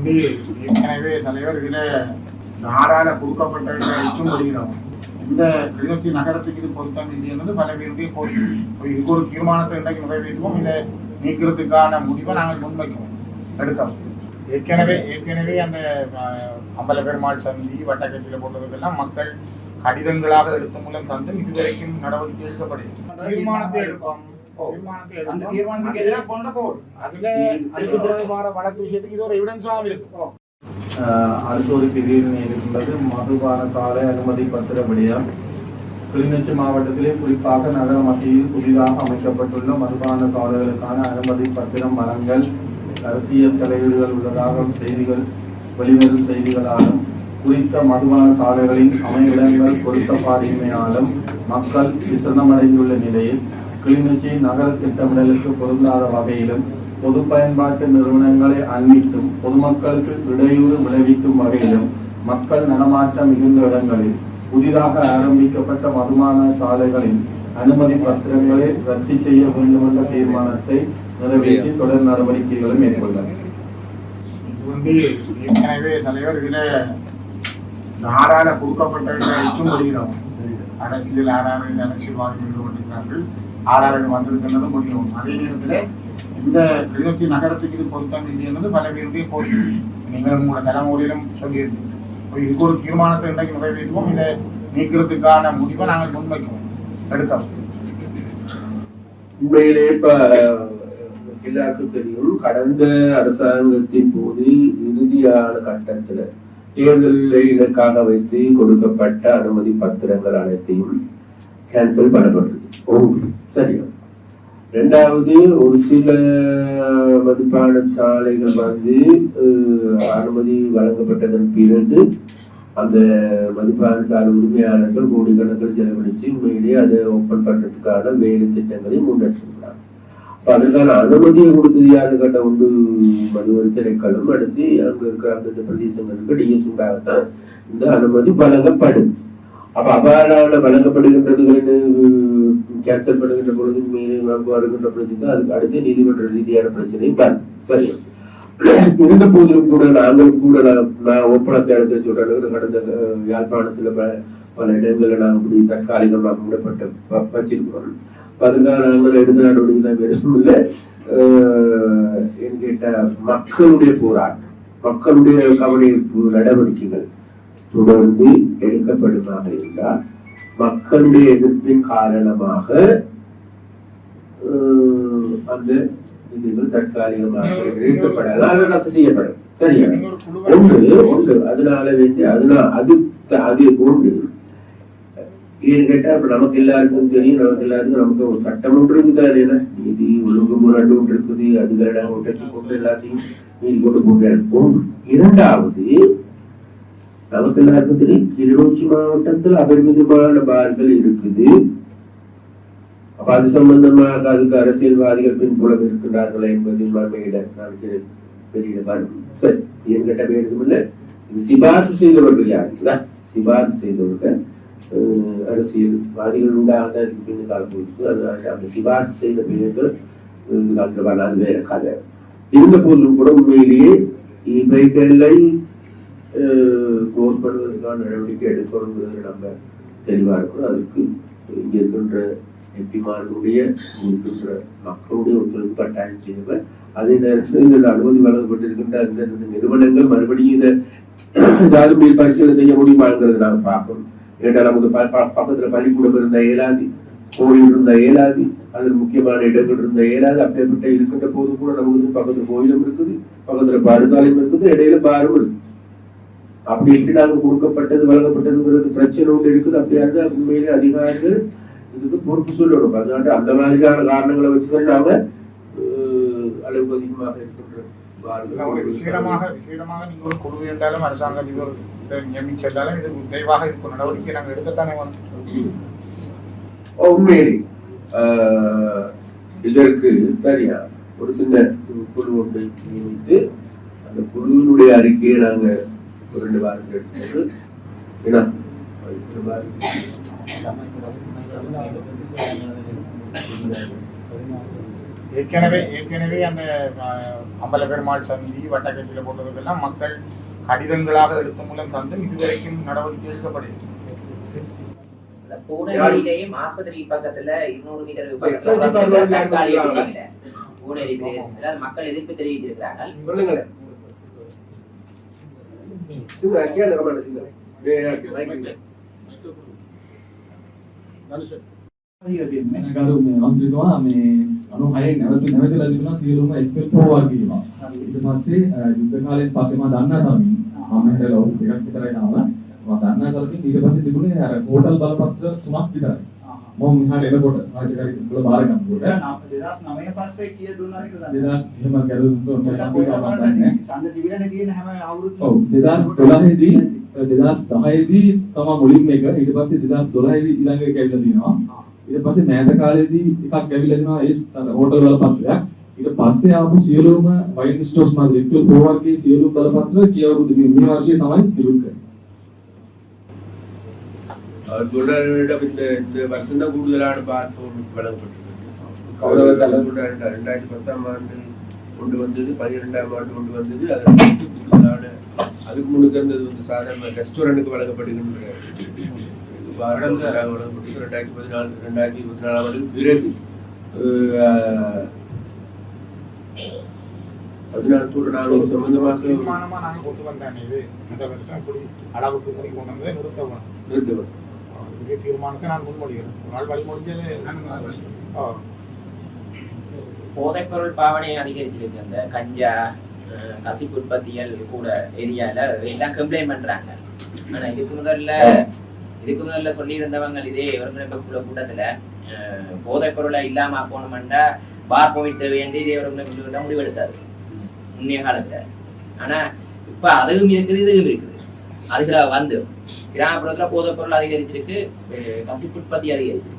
வந்து ஏற்கனவே தலைவர் இதுல நாடால கொடுக்கப்பட்டவர்களுக்கும் வருகிறோம் இந்த கிளிநொச்சி நகரத்துக்கு இது பொருத்தம் இல்லை என்பது பல பேருடைய கோரிக்கை. இதுக்கு ஒரு தீர்மானத்தை இன்றைக்கு நிறைவேற்றுவோம். இதை நீக்கிறதுக்கான முடிவை நாங்கள் முன்வைக்கிறோம். எடுக்கிறோம் ஏற்கனவே ஏற்கனவே அந்த அம்பல பெருமாள் சந்தி வட்டக்கட்சியில் போட்டதுக்கெல்லாம் மக்கள் கடிதங்களாக எடுத்த மூலம் தந்து இதுவரைக்கும் நடவடிக்கை எடுக்கப்படுகிறது தீர்மானத்தை எடுப்போம். அந்த தீர்மானத்துக்கு எதிராக கொண்ட போடு அதுல அதுக்கு வழக்கு விஷயத்துக்கு இது ஒரு எவிடன்ஸாகவும் இருக்கும். அடுத்த ஒரு பிரிவினை இருக்கின்றது மதுபான கால அனுமதி பத்திரப்படியால் கிளிநொச்சி மாவட்டத்திலே குறிப்பாக நகர மத்தியில் புதிதாக அமைக்கப்பட்டுள்ள மதுபான காலங்களுக்கான அனுமதி பத்திரம் வழங்கல் அரசியல் தலையீடுகள் உள்ளதாக செய்திகள் வெளிவரும் செய்திகளாலும் குறித்த மதுபான சாலைகளின் அமைவிடங்கள் பொருத்தப்பாடின்மையாலும் மக்கள் விசனமடைந்துள்ள நிலையில் கிளிநொச்சி நகர திட்டமிடலுக்கு பொருந்தாத வகையிலும் பொது பயன்பாட்டு நிறுவனங்களை அண்மித்தும் பொதுமக்களுக்கு இடையூறு விளைவிக்கும் வகையிலும் மக்கள் நடமாட்டம் மிகுந்த இடங்களில் புதிதாக ஆரம்பிக்கப்பட்ட மதுபான சாலைகளின் அனுமதி பத்திரங்களை ரத்து செய்ய வேண்டும் என்ற தீர்மானத்தை நிறைவேற்றி தொடர் நடவடிக்கைகளை மேற்கொண்டார் ஏற்கனவே தலைவர் இதுல நாடால கொடுக்கப்பட்ட இற்றும் வருகிறோம் அரசியல் ஆறாவது அரசியல்வாதிகள் ஈடுபட்டிருக்கிறார்கள் ஆறாவது வந்திருக்கின்றது முடியும் அதே நேரத்தில் இந்த கிளிநொச்சி நகரத்துக்கு இது பொருத்தம் இல்லை என்பது பல பேருடைய கோரிக்கை. நீங்கள் உங்களோட தலைமுறையிலும் சொல்லியிருந்தீங்க இதுக்கு ஒரு தீர்மானத்தை இன்றைக்கு நிறைவேற்றுவோம். இதை நீக்கிறதுக்கான முடிவை நாங்கள் முன்வைக்கிறோம். எடுத்தோம் உண்மையிலே இப்ப எல்லாருக்கும் தெரியும் கடந்த அரசாங்கத்தின் போது இறுதியான கட்டத்துல தேர்தலை இலக்காக வைத்து கொடுக்கப்பட்ட அனுமதி பத்திரங்கள் அனைத்தையும் கேன்சல் பண்ணப்பட்டது. ஒன்று சரியா ரெண்டாவது ஒரு சில மதுபான சாலைகள் வந்து அனுமதி வழங்கப்பட்டதன் பிறகு அந்த மதுபான சாலை உரிமையாளர்கள் கோடிக்கணக்கில் செலவழித்து உண்மையிலேயே அதை ஓப்பன் பண்ணுறதுக்கான வேலை திட்டங்களை முன்னெடுத்திருக்கிறாங்க. அப்போ அதுக்கான அனுமதியை கொடுத்தது யாரு கேட்ட உண்டு மதுவரி திணைக்களம் அடுத்து அங்கே இருக்கிற அந்த பிரதேசங்களுக்கு டிஎஸ்டாகத்தான் இந்த அனுமதி வழங்கப்படும். அப்ப அபாரால வழங்கப்படுகின்றது கேன்சல் பண்ணுகின்ற பொழுது மீறி வாங்க வருகின்ற பிரச்சனை அதுக்கு அடுத்து நீதிமன்ற ரீதியான பிரச்சனை சரி இருந்த போதிலும் கூட நாங்கள் கூட நான் ஒப்பனத்தை எடுத்து சொல்றேன் கடந்த யாழ்ப்பாணத்துல பல இடங்களில் நாங்கள் இப்படி தற்காலிகமாக மூடப்பட்ட வச்சிருக்கிறோம். அப்ப அதுக்காக நாங்கள் எடுத்த நடவடிக்கை தான் பெருசும் இல்லை. என்கிட்ட மக்களுடைய போராட்டம் மக்களுடைய கவனிப்பு நடவடிக்கைகள் தொடர்ந்து எடுக்கப்படுமாக இருந்தால் மக்களுடைய எதிர்ப்பின் காரணமாக அந்த இதுகள் தற்காலிகமாக நிறுத்தப்படலாம் அது ரத்து செய்யப்படும். சரியா? ஒன்று ஒன்று. அதனால வேண்டி அதனால அது அது ஒன்று. ஏன்னு கேட்டா இப்ப நமக்கு எல்லாருக்கும் தெரியும் நமக்கு எல்லாருக்கும் நமக்கு ஒரு சட்டம் ஒன்று இருக்குது அது என்ன? நீதி ஒழுங்குமுறை ஒன்று இருக்குது அதுகளை ஒட்டத்தை கொண்டு எல்லாத்தையும் நீதி கொண்டு போகிறது இரண்டாவது நமக்கு எல்லாருக்கும் தெரியும் கிளிநொச்சி மாவட்டத்தில் அபரிமிதமான பார்கள் இருக்குது. அப்ப அது சம்பந்தமாக அதுக்கு அரசியல்வாதிகள் பின்புலம் இருக்கின்றார்களா என்பதில் நமக்கு பெரிய சரி என்கிட்ட வேணும் இல்ல. இது சிபாசு செய்தவர்கள் யாருங்களா சிபாசு செய்தவர்கள் அஹ், அரசியல்வாதிகள் உண்டாக பின்னு பின் காலம் போயிருக்கு அந்த சிபாசு செய்த பேர்கள் அஹ், அது வேற கதை. இருந்த போதிலும் கூட உண்மையிலேயே இவைகளை க்ளோஸ் பண்ணுவதற்கான நடவடிக்கை எடுக்கணுங்கிறது நம்ம தெளிவாக இருக்கணும். அதுக்கு இங்கே இருக்கின்ற எம்பிமார்களுடைய இருக்கின்ற மக்களுடைய ஒத்துழைப்பு கட்டாயம் தேவை அதே நேரத்தில் இந்த அனுமதி வழங்கப்பட்டிருக்கின்ற அந்த இந்த நிறுவனங்கள் மறுபடியும் இதை ஏதாவது மேல் பரிசீலனை செய்ய முடியுமாங்கிறது நாம் பார்க்கணும். ஏன்னா நமக்கு ப- ப- பள்ளிக்கூடம் இருந்த ஏழாதி கோயில் இருந்த ஏலாதி அதில் முக்கியமான இடங்கள் இருந்த ஏழாதி அப்படிப்பட்ட இருக்கின்ற போது கூட நமக்கு பக்கத்துல கோயிலும் இருக்குது பக்கத்துல பாடுதாலையும் இருக்குது இடையில பாரும் இருக்குது. அப்படி எப்படி நாங்க கொடுக்கப்பட்டது வழங்கப்பட்டதுங்கிறது பிரச்சனை ஒன்று இருக்குது. அப்படியா இருந்தா உண்மையிலே அதிகாரிகள் இதுக்கு பொறுப்பு சொல்லணும். அதனால அந்த மாதிரியான காரணங்களை வச்சுதான் அஹ், அளவுக்கு அதிகமாக இருக்கின்ற இல்ல, ஒரு விசேடமாக விசேடமாக நீங்க ஒரு குழு என்றாலும் அரசாங்கம் இதை நியமிச்சிருந்தாலும் இது விரைவாக இருக்கும். நடவடிக்கை நாங்கள் எடுக்கத்தானே ஓ, உண்மையிலே. இதற்கு சரியா ஒரு சின்ன குழு ஒன்றை நியமித்து அந்த குழுவினுடைய அறிக்கையை நாங்க ஒரு ரெண்டு வாரத்தில் எடுத்தது ஏன்னா ஏற்கனவே ஏற்கனவே அந்த அம்பல பெருமாள் சந்தி வட்டக்கட்டில போட்டதுக்கெல்லாம் மக்கள் கடிதங்களாக எடுத்த மூலம் தந்து இதுவரைக்கும் நடவடிக்கை எடுக்கப்படுகிறது அந்த பூனேரியிலேயும் ஆஸ்பத்திரி பக்கத்துல இருநூறு மீட்டர் பக்கத்துல சரி, ஒரு பரவாயில்ல. தற்காலிக பில்டிங்ல பூனேரி பிரதேசத்துல அது மக்கள் எதிர்ப்பு தெரிவித்திருக்கிறார்கள். சின்ன அங்கேயே அந்த கமெண்ட் சின்ன வே- மைக் இல்லை. ගරු මේ මන්ත්‍රීතුමා මේ 96 නැවත නැවතලා තිබුණා සියලුම FL4 වර්ගීම. ඊට පස්සේ අ, යුද්ධ කාලෙන් පස්සේ මම දන්නා තරමින් මම හිතලා ඔව් ටිකක් විතරයි තාම. මම දන්නා තරමින් ඊට පස්සේ තිබුණේ අර හෝටල් බලපත්‍ර තුනක් විතරයි. මම මෙහාට එනකොට රාජකාරී වල බාර ගන්නකොට දෙදස් නමය පස්සේ කිය දුන්නා කියලා. 2000 එහෙම ගැලුම් තුනක් ඡන්ද තිබිලානේ තියෙන හැම අවුරුද්දම. ඔව් 2012 දී 2010 දී තමයි මුලින්ම එක ඊට පස්සේ 2012 දී ඊළඟ එක ඇවිල්ලා තියෙනවා ඊට පස්සේ මෑත කාලේදී එකක් ඇවිල්ලා දෙනවා ඒ හෝටල් වල පත්‍රයක් ඊට පස්සේ ආපු සියලුම වයින් ස්ටෝර්ස් මාදිරි ලික්විඩ් ප්‍රෝවර්ගේ සියලුම බලපත්‍ර කියවරුදු මේ මේ වර්ෂයේ තමයි නිකුත් කරන්නේ அவர் சொல்றாரிடம் இந்த இந்த வருஷம் தான் கூடுதலான பார்ப்போம் வழங்கப்பட்டிருக்கு கௌரவ தலைவர் ரெண்டாயிரத்தி பத்தாம் ஆண்டு கொண்டு வந்தது பன்னிரெண்டாம் ஆண்டு கொண்டு வந்தது அதற்கு கூடுதலான அதுக்கு முன்னுக்கு இருந்தது வந்து சாதாரண ரெஸ்டாரண்ட்டுக்கு வழங்கப்படுகின்ற வருடங்களாக வழங்கப்பட்டது ரெண்டாயிரத்தி பதினாலு ரெண்டாயிரத்தி இருபத்தி நாலாம் ஆண்டு பிறகு பதினாலு நாங்கள் சம்பந்தமாக தீர்மானமா நாங்க தீர்மானத்தை நான் முன்மொழிகிறேன். ஒரு நாள் வழி முடிஞ்சது நான் வழி ஆ. போதைப்பொருள் பாவனை அதிகரிச்சிருக்கு அந்த கஞ்சா கசிப்பு உற்பத்திகள் கூட ஏரியால எல்லாம் கம்ப்ளைண்ட் பண்றாங்க. ஆனா இதுக்கு முதல்ல இதுக்கு முதல்ல சொல்லியிருந்தவங்க இதே ஒருங்கிணைப்பு குழு கூட்டத்துல போதைப் பொருளை இல்லாம ஆக்கணும்டா பார் கோவிட் வேண்டி இதே ஒருங்கிணைப்பு குழு முடிவெடுத்தாரு. முன்னைய காலத்துல. ஆனா இப்ப அதுவும் இருக்குது இதுவும் இருக்குது. அதுல வந்து. கிராமப்புறத்துல போதைப் பொருள் அதிகரிச்சிருக்கு. கசிப்பு உற்பத்தி அதிகரிச்சிருக்கு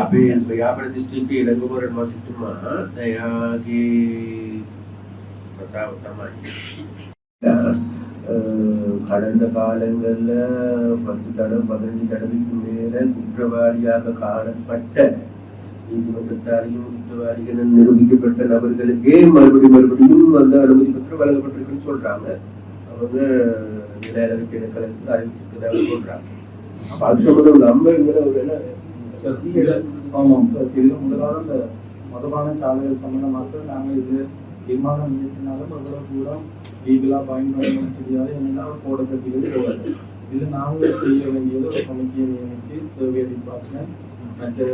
अभी यहाँ पर डिस्ट्रिक्ट की रघुवर एडवांसिटी में यहाँ की கடந்த காலங்களில் பத்து தடவை பதினஞ்சு தடவைக்கு மேல குற்றவாளியாக காணப்பட்ட நீதிமன்றத்தாலையும் குற்றவாளிகள் என நிரூபிக்கப்பட்ட நபர்களுக்கே மறுபடியும் மறுபடியும் அந்த அனுமதி பத்திரம் வழங்கப்பட்டிருக்குன்னு சொல்றாங்க அவங்க நிலையளவு கிழக்கலுக்கு அறிவிச்சிருக்கிறதாக சொல்றாங்க அப்ப அது சம்பந்தம் நம்ம இங்கே ஒரு என்ன ஆமாம் சத்தியில முதலாவது அந்த மதுபான சாலைகள் சம்பந்தமாக நாங்கள் இது தீர்மானம் இயற்றினாலும் அவ்வளவு தூரம் லீகலாக பயன்படுத்த முடியாது என்னன்னா போடப்பட்டியல் போகாது இது நாங்கள் செய்ய வேண்டியது ஒரு கமிட்டியை நியமித்து சர்வே டிபார்ட்மெண்ட் மற்ற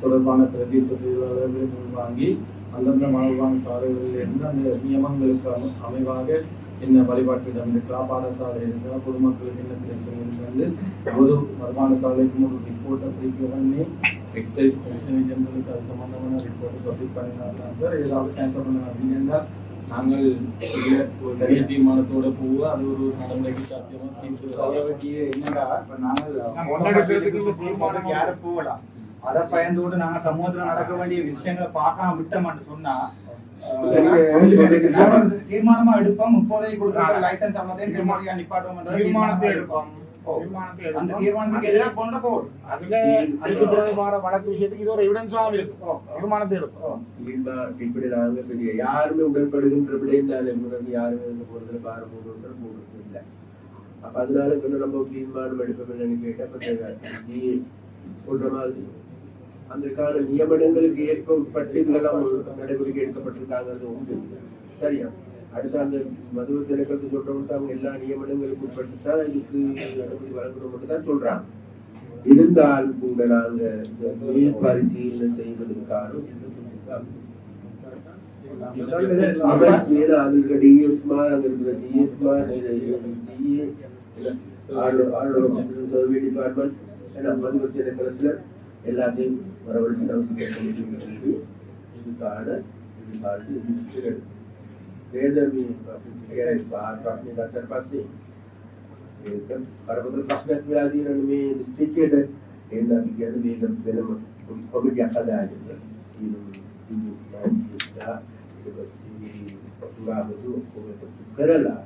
தொடர்பான பிரதேச செயலாளர்களை உள்வாங்கி அந்தந்த மாணவான சாலைகளில் இருந்து அந்த நியமங்களுக்கு அம- அமைவாக என்ன வழிபாட்டிடம் இருக்கா பாடசாலை இருக்கா பொதுமக்களுக்கு என்ன பிரச்சனை இருக்கு ஒரு வருமான சாலைக்கு ஒரு ரிப்போர்ட்டை பிடிக்க உடனே எக்ஸைஸ் கமிஷன் ஜெனரலுக்கு அது சம்பந்தமான ரிப்போர்ட்டை சப்மிட் பண்ணினாங்க சார். ஏதாவது கேன்சல் பண்ண அப்படின்னா நாங்கள் தனி தீர்மானத்தோட போவோம். அது ஒரு நடைமுறைக்கு சாத்தியமா தீர்த்து என்னடா இப்ப நாங்கள் நான் முன்னெடுக்கிறதுக்கு இந்த தீர்மானம் யாரு போகலாம் அதை பயந்தோடு நாங்க சமூகத்துல நடக்க வேண்டிய விஷயங்களை பார்க்காம விட்டோம்னு சொன்னா தீர்மானமா எடுப்போம். முப்பதை கொடுத்த லைசன்ஸ் தீர்மானம் நிப்பாட்டுவோம் தீர்மானத்தை எடுப்போம். அந்த தீர்மானத்துக்கு எதிராக கொண்ட போடும் அதுல அதுக்கு தொடர்பான வழக்கு விஷயத்துக்கு இது ஒரு எவிடன்ஸாக இருக்கும். தீர்மானத்தை எடுப்போம் தீர்மா இப்படி நாங்க பெரிய யாருமே உடன்படுகின்ற விடைந்தாலே முன்னாடி யாருமே இந்த போறதுல பாரு போடுன்ற போடுறது இல்லை. அப்ப அதனால கொஞ்சம் நம்ம தீர்மானம் எடுப்போம்னு கேட்டா அப்ப நீ சொல்ற மாதிரி அதற்கான நியமனங்களுக்கு ஏற்ப உட்பட்டு இதெல்லாம் எடுக்கப்பட்டிருக்காங்கிறது உண்டு. சரியா? அடுத்து அந்த மதுவ திணைக்களத்தை சொல்றவங்க அவங்க எல்லா நியமனங்களுக்கு உட்பட்டு தான் இதுக்கு அனுமதி வழங்கணும்னு தான் சொல்றாங்க. இருந்தால் கூட நாங்க பரிசீலனை செய்வதற்கான டிஎஸ்மா டிபார்ட்மெண்ட் ஏன்னா எல்லாத்தையும் வரவழைச்சு நமக்கு கேட்க இதுக்கான නේද මේ ප්‍රතික්‍රියාවේ ප්‍රශ්න ගත්තට පස්සේ. ඒක කරපතර ප්‍රශ්නයක් වෙලා තියෙනවා මේ දිස්ත්‍රික්කයට එහෙනම් අපි කියන්නේ මේක වෙනම කොමිටියක් හදාගෙන කරලා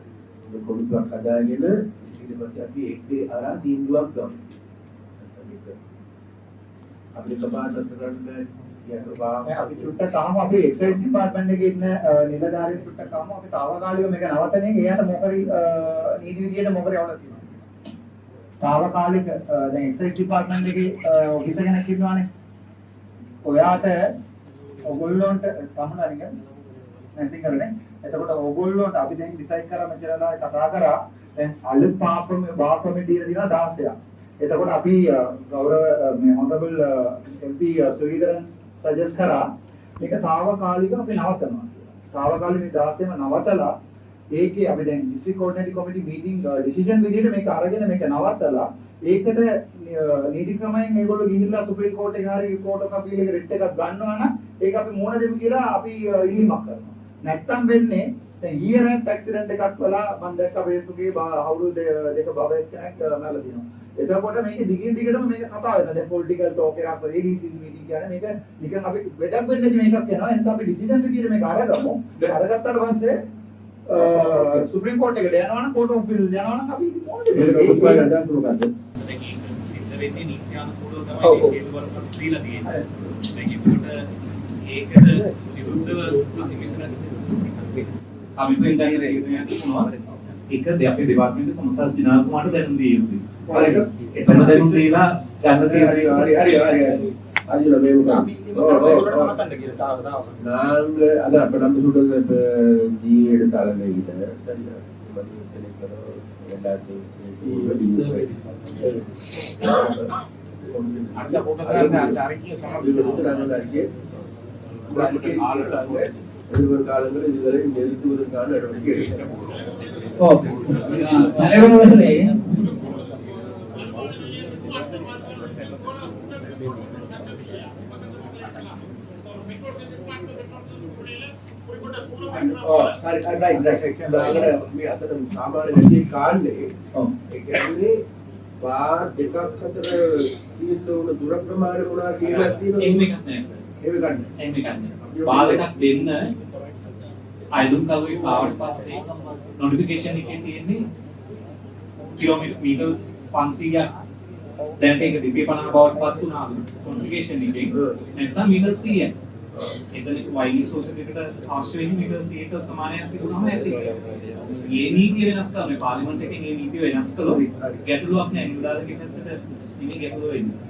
කොමිටියක් හදාගෙන ඊට පස්සේ අපි ඒකේ අරා තීන්දුවක් ගමු අපිට කපාට කරන්න බැහැ අපි චුට්ටක් තාම අපි එක්සයිස් ඩිපාර්ට්මන්ට් එකේ ඉන්න අ, නිලධාරීන් චුට්ටක් තාම අපි తాවකාලිකව මේක නවත්තන්නේ එයාට මොකරි අ, නීති විදියට මොකරි අවුලක් තියෙනවා. తాවකාලික අ, දැන් එක්සයිස් ඩිපාර්ට්මන්ට් එකේ ඔෆිසර් කෙනෙක් ඉන්නවානේ. ඔයාට ඔගොල්ලොන්ට සමහරවිට නැති කරන්නේ. එතකොට ඔගොල්ලොන්ට අපි දැන් ඩිසයිඩ් කරා මෙච්චරලා කතා කරා දැන් අලුත් පාපම වාකමෙඩිය දිනා 16ක්. එතකොට අපි අ, ගෞරව අ, මේ හොනරබල් MP සුරීදරන් සජෙස්ට් කරා මේක తాවකාලික අපි නවත්තනවා කියලා. తాවකාලික මේ 16ම නවතලා ඒකේ අපි දැන් district coordinating committee meeting decision විදිහට මේක අරගෙන මේක නවත්තලා ඒකට අ, නීති ක්‍රමයෙන් ඒගොල්ලෝ ගිහිල්ලා සුප්‍රීම කෝට් එකේ හරි කෝට් ඔෆ් අපීල් එකේ රිට් එකක් ගන්නවා නම් ඒක අපි මුණ දෙමු කියලා අපි අ, ඉල්ලීමක් කරනවා. නැත්තම් වෙන්නේ දැන් ඊයේ රාත් ඇක්සිඩන්ට් එකක් වෙලා මම දැක්ක Facebook එකේ බා- අවුරුදු දෙ- දෙක බබෙක් කෙනෙක් අ, මැරලා තියෙනවා. එතකොට මේක දිගින් දිගටම මේක කතා වෙනවා. දැන් පොලිටිකල් ටෝක් එකක් ADC මීටින් කියන්නේ මේක නිකන් අපි වැඩක් වෙන්නේ නැති මේකක් යනවා. එනිසා අපි ඩිසිෂන් විදිහට මේක අරගමු. අරගත්තාට පස්සේ සුප්‍රීම කෝට් එකට යනවා නම් කෝට් ඔෆ් අපීල් යනවා නම් අපි මොකද මේක අදහස මොකද්ද? සිද්ධ වෙන්නේ නීත්‍යානුකූලව. තමයි සියලු වරපත් දීලා තියෙන්නේ. මේක ඒකට විරුද්ධව අපි මෙතන අපි පෙන්ගන්නේ රේගනයක් තියෙනවා එක දෙ අපේ දෙපාර්තමේන්තුවේ කොමසාස් දිනාකුමාරට දැනුම් දිය යුතුයි. හරිද? එතන දැනුම් දීලා ගන්න හරි හරි හරි හරි හරි. அதுல வேணுதான் நாங்க அதான் இப்ப நம்ம சொல்றது இப்ப ஜி எடுத்தாலுமே இல்லை சரியா? எதிர்காலங்கள் இதுவரை நிறுத்துவதற்கான நடவடிக்கை எடுக்கப்படும் අතට සාමාන්‍ය නැසී කාණ්ඩේ ඒ කියන්නේ වාර් දෙකක් අතර තියෙන්න ඕන දුර ප්‍රමාණය මොනවා කියලා තියෙනවා එහෙම එකක් නෑ සර්. ඒක ගන්න. එහෙම එකක් නෑ. වාදනක් දෙන්න අයදුම් කලුවේ ආවට පස්සේ නොටිෆිකේෂන් එකේ තියෙන්නේ කිලෝමීටර් මීටර් 500ක් දැන් ඒක 250 බවට පත් වුණා නොටිෆිකේෂන් එකෙන් නැත්නම් මීටර් 100ක් එතන වයිලි සෝස් එකකට අවශ්‍ය වෙන්නේ මීටර් 100ක ප්‍රමාණයක් තිබුණාම ඇති. මේ නීතිය වෙනස් කරනවා පාර්ලිමේන්තු එකෙන් මේ නීතිය වෙනස් කළොත් ගැටලුවක් නෑ නිලධාරීගේ පැත්තට නෙමෙයි ගැටලුව වෙන්නේ.